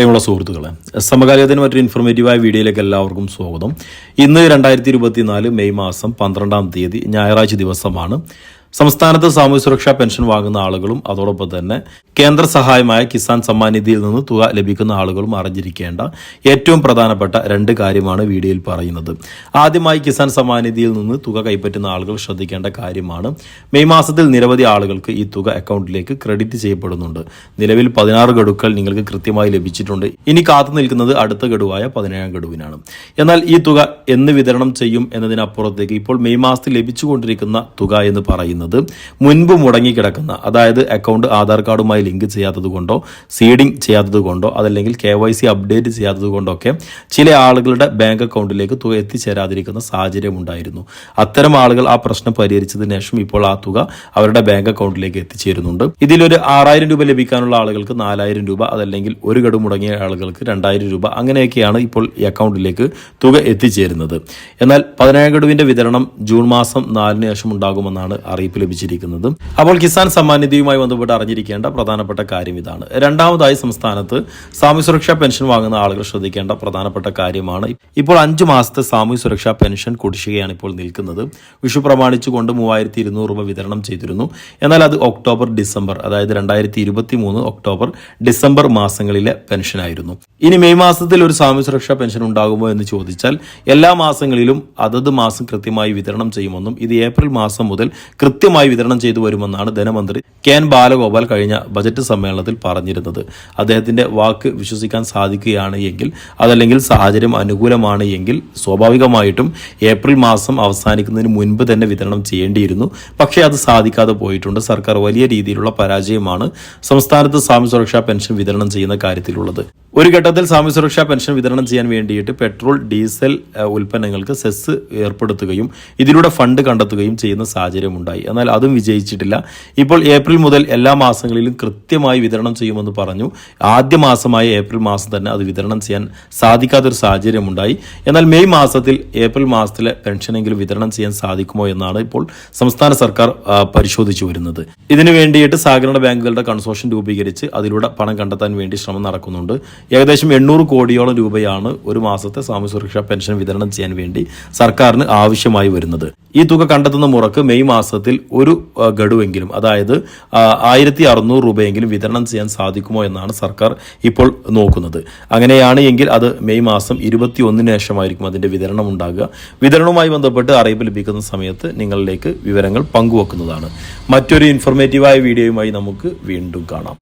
പ്രിയമുള്ള സുഹൃത്തുക്കളെ സമകാലികത്തിന് മറ്റൊരു ഇൻഫോർമേറ്റീവായ വീഡിയോയിലേക്ക് എല്ലാവർക്കും സ്വാഗതം. ഇന്ന് രണ്ടായിരത്തി ഇരുപത്തിനാല് മെയ് മാസം പന്ത്രണ്ടാം തീയതി ഞായറാഴ്ച ദിവസമാണ്. സംസ്ഥാനത്ത് സാമൂഹ്യ സുരക്ഷാ പെൻഷൻ വാങ്ങുന്ന ആളുകളും അതോടൊപ്പം തന്നെ കേന്ദ്ര സഹായമായ കിസാൻ സമ്മാൻ നിധിയിൽ നിന്ന് തുക ലഭിക്കുന്ന ആളുകളും അറിഞ്ഞിരിക്കേണ്ട ഏറ്റവും പ്രധാനപ്പെട്ട രണ്ട് കാര്യമാണ് വീഡിയോയിൽ പറയുന്നത്. ആദ്യമായി കിസാൻ സമ്മാൻ നിധിയിൽ നിന്ന് തുക കൈപ്പറ്റുന്ന ആളുകൾ ശ്രദ്ധിക്കേണ്ട കാര്യമാണ് മെയ് മാസത്തിൽ നിരവധി ആളുകൾക്ക് ഈ തുക അക്കൗണ്ടിലേക്ക് ക്രെഡിറ്റ് ചെയ്യപ്പെടുന്നുണ്ട്. നിലവിൽ പതിനാറ് ഗഡുക്കൾ നിങ്ങൾക്ക് കൃത്യമായി ലഭിച്ചിട്ടുണ്ട്. ഇനി കാത്തു നിൽക്കുന്നത് അടുത്ത ഗഡുവായ പതിനേഴാം ഗഡുവിനാണ്. എന്നാൽ ഈ തുക എന്ന് വിതരണം ചെയ്യും എന്നതിനപ്പുറത്തേക്ക് ഇപ്പോൾ മെയ് മാസത്തിൽ ലഭിച്ചുകൊണ്ടിരിക്കുന്ന തുക എന്ന് പറയുന്നത് മുൻപ് മുടങ്ങിക്കിടക്കുന്ന അതായത് അക്കൗണ്ട് ആധാർ കാർഡുമായി ലിങ്ക് ചെയ്യാത്തത് കൊണ്ടോ സീഡിംഗ് ചെയ്യാത്തത് കൊണ്ടോ അതല്ലെങ്കിൽ കെ വൈ സി അപ്ഡേറ്റ് ചെയ്യാത്തത് കൊണ്ടൊക്കെ ചില ആളുകളുടെ ബാങ്ക് അക്കൗണ്ടിലേക്ക് തുക എത്തിച്ചേരാതിരിക്കുന്ന സാഹചര്യം ഉണ്ടായിരുന്നു. അത്തരം ആളുകൾ ആ പ്രശ്നം പരിഹരിച്ചതിന് ശേഷം ഇപ്പോൾ ആ തുക അവരുടെ ബാങ്ക് അക്കൗണ്ടിലേക്ക് എത്തിച്ചേരുന്നുണ്ട്. ഇതിലൊരു ആറായിരം രൂപ ലഭിക്കാനുള്ള ആളുകൾക്ക് നാലായിരം രൂപ അതല്ലെങ്കിൽ ഒരു ഗഡു മുടങ്ങിയ ആളുകൾക്ക് രണ്ടായിരം രൂപ അങ്ങനെയൊക്കെയാണ് ഇപ്പോൾ ഈ അക്കൗണ്ടിലേക്ക് തുക എത്തിച്ചേരുന്നത്. എന്നാൽ പതിനേഴ് ഗഡുവിന്റെ വിതരണം ജൂൺ മാസം നാലിന് ശേഷം ഉണ്ടാകുമെന്നാണ് അറിയിപ്പ് ലഭിച്ചിരിക്കുന്നത്. അപ്പോൾ കിസാൻ സമ്മാൻ നിധിയുമായി ബന്ധപ്പെട്ട് അറിഞ്ഞിരിക്കേണ്ട പ്രധാനപ്പെട്ട കാര്യം ഇതാണ്. രണ്ടാമതായി സംസ്ഥാനത്ത് സാമൂഹ്യ സുരക്ഷാ പെൻഷൻ വാങ്ങുന്ന ആളുകൾ ശ്രദ്ധിക്കേണ്ട പ്രധാനപ്പെട്ട കാര്യമാണ്. ഇപ്പോൾ അഞ്ച് മാസത്തെ സാമൂഹ്യ സുരക്ഷാ പെൻഷൻ കുടിശ്ശികയാണ് ഇപ്പോൾ നിൽക്കുന്നത്. വിഷു പ്രമാണിച്ചുകൊണ്ട് മൂവായിരത്തി ഇരുന്നൂറ് രൂപ വിതരണം ചെയ്തിരുന്നു. എന്നാൽ അത് ഒക്ടോബർ ഡിസംബർ അതായത് രണ്ടായിരത്തി ഇരുപത്തി മൂന്ന് ഒക്ടോബർ ഡിസംബർ മാസങ്ങളിലെ പെൻഷനായിരുന്നു. ഇനി മെയ് മാസത്തിൽ ഒരു സാമൂഹ്യ സുരക്ഷാ പെൻഷൻ ഉണ്ടാകുമോ എന്ന് ചോദിച്ചാൽ എല്ലാ മാസങ്ങളിലും അതത് മാസം കൃത്യമായി വിതരണം ചെയ്യുമെന്നും ഇത് ഏപ്രിൽ മാസം മുതൽ കൃത്യമായി വിതരണം ചെയ്തു വരുമെന്നാണ് ധനമന്ത്രി കെ എൻ ബാലഗോപാൽ കഴിഞ്ഞ ബജറ്റ് സമ്മേളനത്തിൽ പറഞ്ഞിരുന്നത്. അദ്ദേഹത്തിന്റെ വാക്ക് വിശ്വസിക്കാൻ സാധിക്കുകയാണ് എങ്കിൽ അതല്ലെങ്കിൽ സാഹചര്യം അനുകൂലമാണ് എങ്കിൽ സ്വാഭാവികമായിട്ടും ഏപ്രിൽ മാസം അവസാനിക്കുന്നതിന് മുൻപ് തന്നെ വിതരണം ചെയ്യേണ്ടിയിരുന്നു. പക്ഷേ അത് സാധിക്കാതെ പോയിട്ടുണ്ട്. സർക്കാർ വലിയ രീതിയിലുള്ള പരാജയമാണ് സംസ്ഥാനത്ത് സാമൂഹ്യ സുരക്ഷാ പെൻഷൻ വിതരണം ചെയ്യുന്ന കാര്യത്തിലുള്ളത്. ഒരു ഘട്ടത്തിൽ സാമൂഹ്യ സുരക്ഷാ പെൻഷൻ വിതരണം ചെയ്യാൻ വേണ്ടിയിട്ട് പെട്രോൾ ഡീസൽ ഉൽപ്പന്നങ്ങൾക്ക് സെസ് ഏർപ്പെടുത്തുകയും ഇതിലൂടെ ഫണ്ട് കണ്ടെത്തുകയും ചെയ്യുന്ന സാഹചര്യം ഉണ്ടായി എന്നാൽ അതും വിജയിച്ചിട്ടില്ല. ഇപ്പോൾ ഏപ്രിൽ മുതൽ എല്ലാ മാസങ്ങളിലും കൃത്യമായി വിതരണം ചെയ്യുമെന്ന് പറഞ്ഞു. ആദ്യ മാസമായ ഏപ്രിൽ മാസം തന്നെ അത് വിതരണം ചെയ്യാൻ സാധിക്കാത്തൊരു സാഹചര്യം ഉണ്ടായി എന്നാൽ മെയ് മാസത്തിൽ ഏപ്രിൽ മാസത്തിലെ പെൻഷനെങ്കിലും വിതരണം ചെയ്യാൻ സാധിക്കുമോ എന്നാണ് ഇപ്പോൾ സംസ്ഥാന സർക്കാർ പരിശോധിച്ചു വരുന്നത്. ഇതിനു വേണ്ടിയിട്ട് സഹകരണ ബാങ്കുകളുടെ കൺസോർഷ്യം രൂപീകരിച്ച് അതിലൂടെ പണം കണ്ടെത്താൻ വേണ്ടി ശ്രമം നടക്കുന്നുണ്ട്. ഏകദേശം എണ്ണൂറ് കോടിയോളം രൂപയാണ് ഒരു മാസത്തെ സാമൂഹ്യ സുരക്ഷാ പെൻഷൻ വിതരണം ചെയ്യാൻ വേണ്ടി സർക്കാരിന് ആവശ്യമായി വരുന്നത്. ഈ തുക കണ്ടെത്തുന്ന മുറക്ക് മെയ് മാസത്തിൽ ഒരു ഗഡുവെങ്കിലും അതായത് ആയിരത്തി അറുന്നൂറ് രൂപയെങ്കിലും വിതരണം ചെയ്യാൻ സാധിക്കുമോ എന്നാണ് സർക്കാർ ഇപ്പോൾ നോക്കുന്നത്. അങ്ങനെയാണ് എങ്കിൽ അത് മെയ് മാസം ഇരുപത്തി ഒന്നിന് ശേഷമായിരിക്കും അതിന്റെ വിതരണം ഉണ്ടാകുക. വിതരണവുമായി ബന്ധപ്പെട്ട് അറിയിപ്പ് ലഭിക്കുന്ന സമയത്ത് നിങ്ങളിലേക്ക് വിവരങ്ങൾ പങ്കുവെക്കുന്നതാണ്. മറ്റൊരു ഇൻഫോർമേറ്റീവായ വീഡിയോയുമായി നമുക്ക് വീണ്ടും കാണാം.